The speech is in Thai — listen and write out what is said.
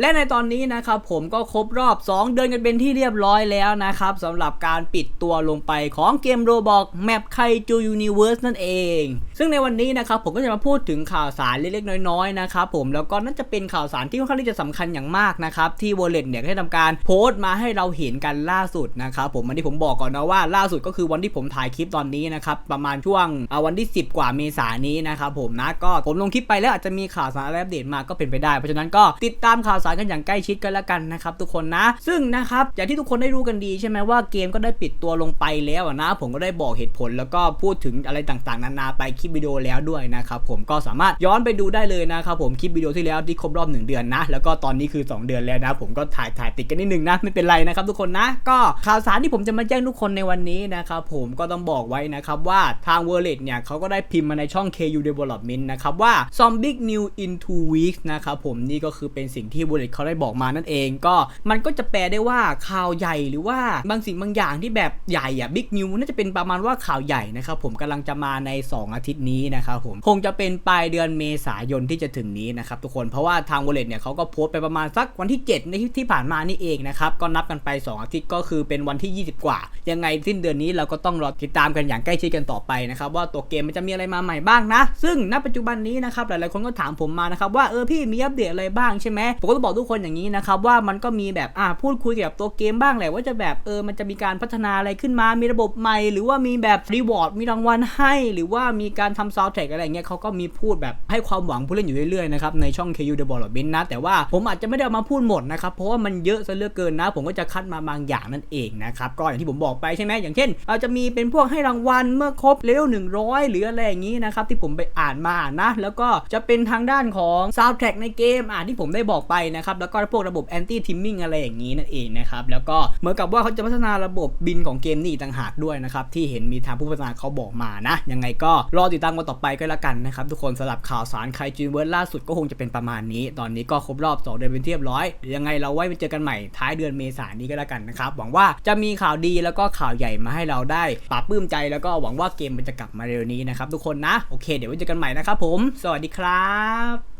และในตอนนี้นะครับผมก็ครบรอบ 2 เดือนกันเป็นที่เรียบร้อยแล้วนะครับสำหรับการปิดตัวลงไปของเกมโรบอกแมปไคจูยูนิเวิร์สนั่นเอง ซึ่งในวันนี้นะครับผมก็จะมาพูดถึงข่าวสารเล็กๆ น้อยๆนะครับผมแล้วก็น่าจะเป็นข่าวสารที่ค่อนข้างที่จะสำคัญอย่างมากนะครับที่ w อลเล็ตเนี่ยได้ทำการโพสต์มาให้เราเห็นกันล่าสุดนะครับผมอันนี้ผมบอกก่อนนะว่าล่าสุดก็คือวันที่ผมถ่ายคลิปตอนนี้นะครับประมาณช่วงวันที่ 10 กว่าเมษายนนี้นะครับผมนะก็ผมลงคลิปไปแล้วอาจจะมีข่าวสารอะไรอัปเดตมาก็เป็นไปได้ เพราะฉะนั้นก็ติดตามข่าวสารกันอย่างใกล้ชิดกันแล้วกันนะครับทุกคนนะ ซึ่งนะครับอย่างที่ทุกคนได้รู้กันดีใช่ไหมว่าเกมก็ได้ปิดตัวลงไปแล้วนะ ผมก็ได้บอกเหตุผลแล้วก็พูดถึงอะไรต่างๆ นานาไปคลิปวิดีโอแล้วด้วยนะครับผมก็สามารถย้อนไปดูได้เลยนะครับผมคลิปวิดีโอที่แล้วที่ครบรอบ 1 เดือนนะ แล้วก็ตอนนี้คือ 2 เดือนแล้วนะ ผมก็ถ่ายถ่ายติดกันนิดนึงนะไม่เป็นไรนะครับทุกคนนะก็ข่าวสารที่ผมจะมาแจ้งทุกคนในวันนี้นะครับผมก็ต้องบอกไว้นะครับว่าทาง w o r l e t เนี่ยเขาก็ได้พิมพ์มาในช่อง KU Development นะครับว่า Zombie New in two weeks นะครับผมนี่ก็คือเป็นสิ่งที่ w o r l e t เขาได้บอกมานั่นเอง ก็มันก็จะแปลได้ว่าข่าวใหญ่หรือว่าบางสิ่งบางอย่างที่แบบใหญ่อะ Big New น่าจะเป็นประมาณว่าข่าวใหญ่นะครับผมกำลังจะมาใน 2 อาทิตย์นี้นะครับผมคงจะเป็นปลายเดือนเมษายนที่จะถึงนี้นะครับทุกคนเพราะว่าทาง w o r l e t เนี่ยเขาก็โพสต์ไปประมาณสักวันที่ 7 ในที่ที่ผ่านมานี่เองนะครับก็นับกันไป 2 อาทิตย์ก็คือเป็นวันที่ 20 กว่า ยังไงสิ้นเดือนนี้เราก็ต้องรอติดตามกันอย่างใกล้ชิดกันต่อไปนะครับว่าตัวเกมมันจะมีอะไรมาใหม่บ้างนะ ซึ่งณปัจจุบันนี้นะครับหลายๆคนก็ถามผมมานะครับว่าเออพี่มีอัปเดตอะไรบ้างใช่ไหมผมก็ต้องบอกทุกคนอย่างนี้นะครับว่ามันก็มีแบบอ่าพูดคุยเกี่ยวกับตัวเกมบ้างแหละว่าจะแบบเออมันจะมีการพัฒนาอะไรขึ้นมา มีระบบใหม่ หรือว่ามีแบบรีวอร์ดมีรางวัลให้ หรือว่ามีการทำซาวด์แทร็กอะไรเงี้ยเขาก็มีพูดแบบให้ความหวังผู้เล่นอยู่เรื่อยๆนะครับในช่อง KU Development นะแต่ว่าผมอาจจะไม่ได้เอามาพูดหมดนะครับเพราะว่ามันเยอะซะเหลือเกินนะ ผมก็จะคัดมาบางอย่างนั่นเองนะครับก็อย่างที่ผมบอกไปใช่ไหมอย่างเช่นอาจจะมีเป็นพวกให้รางวัลเมื่อครบเลเวล100 หรืออะไรอย่างนี้นะครับที่ผมไปอ่านมานะ แล้วก็จะเป็นทางด้านของซาวด์แทร็กในเกมอ่าที่ผมได้บอกไปนะครับแล้วก็พวกระบบแอนตี้ทิมมิ่งอะไรอย่างนี้นั่นเองนะครับแล้วก็เหมือนกับว่าเขาจะพัฒนาระบบบินของเกมนี่ต่างหากด้วยนะครับที่เห็นมีทางผู้พัฒนาเขาบอกมานะยังไงก็รอติดตามกันต่อไปก็แล้วกันนะครับทุกคนสำหรับข่าวสารไคจีนเวิร์ดล่าสุดก็คงจะเป็นประมาณนี้ ตอนนี้ก็ครบรอบ 2 เดือนเป็นที่เรียบร้อย ยังไงเราไว้ไปเจอกันใหม่ท้ายเดือนเมษายนนี้ก็แล้วกันนะครับหวังว่าจะมีข่าวดีแล้วก็ข่าวใหญ่มาให้เราได้ปราบปลื้มใจแล้วก็หวังว่าเกมมันจะกลับมาเร็วนี้นะครับทุกคนนะโอเค เดี๋ยวไว้เจอกันใหม่นะครับผม สวัสดีครับ